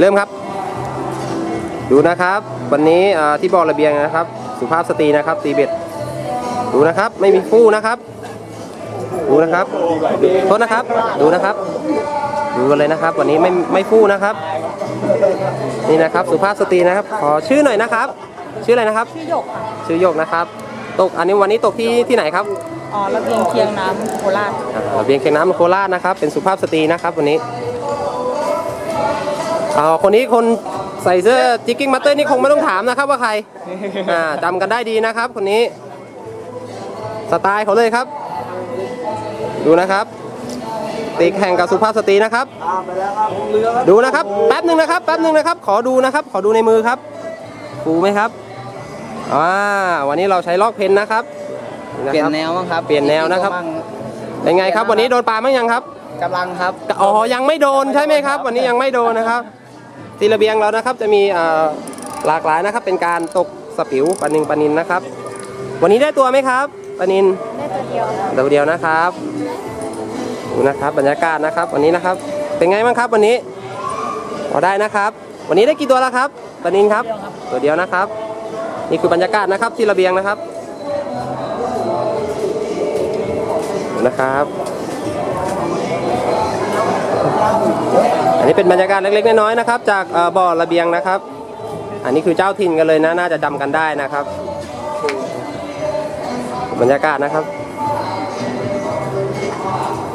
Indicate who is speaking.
Speaker 1: เริ่มครับ ดูนะครับ วันนี้อ่าที่บ่อระเบียงนะครับ สุภาพสตรีนะครับตีเบ็ดดูนะครับ ไม่มีฟู่นะครับ ดูนะครับโทษนะครับ ดูนะครับ ดูกันเลยนะครับ วันนี้ไม่ไม่ฟู่นะครับ นี่นะครับ สุภาพสตรีนะครับ ขอชื่อหน่อยนะครับ ชื่ออะไรนะครับ
Speaker 2: ชื่อหยกค่ะ
Speaker 1: ชื่อโยกนะครับ ตกอันนี้วันนี้ตกที่ที่ไหนครับ
Speaker 2: อ๋อระเบียงเคียงน้ำโคราช
Speaker 1: อ่าระเบียงเคียงน้ำโคราชนะครับ เป็นสุภาพสตรีนะครับ วันนี้ อ่าคนนี้คนใส่เสื้อจิกกิ้งมัตเตอร์นี่คงไม่ต้องถามนะครับว่าใครอ่าจำกันได้ดีนะครับ คนนี้ สไตล์เขาเลยครับ ดูนะครับ ตีแข่งกับสุภาพสตรีนะครับ ดูนะครับ แป๊บหนึ่งนะครับ แป๊บหนึ่งนะครับ ขอดูนะครับ ขอดูในมือครับฟูไหมครับอ่าวันนี้เราใช้ลอกเพนนะครับ
Speaker 3: เปลี่ยนแนวบ้างครับ
Speaker 1: เปลี่ยนแนวนะครับ เป็นไงครับ วันนี้โดนปลาบ้างยังครับ
Speaker 3: กำลังครับ
Speaker 1: อ๋อ ยังไม่โดนใช่ไหมครับ วันนี้ยังไม่โดนนะครับ ทีระเบียงเรานะครับจะมีเอ่อหลากหลายนะครับ เป็นการตกสปิวปลานินปลานินนะครับ วันนี้ได้ตัวไหมครับปลานิน
Speaker 2: ได้ตัวเดียว
Speaker 1: ตัวเดียวนะครับดูนะครับบรรยากาศนะครับ วันนี้นะครับ เป็นไงบ้างครับวันนี้พอได้นะครับ วันนี้ได้กี่ตัวแล้วครับปลานินครับ ตัวเดียวนะครับ นี่คือบรรยากาศนะครับที่ระเบียงนะครับดูนะครับอั นนี้เป็นบรรยากาศเล็กๆน้อยๆนะครับ จากอ่อบ่อระเบียงนะครับ อันนี้คือเจ้าถิ่นกันเลยนะ น่าจะจำกันได้นะครับ บรรยากาศนะครับ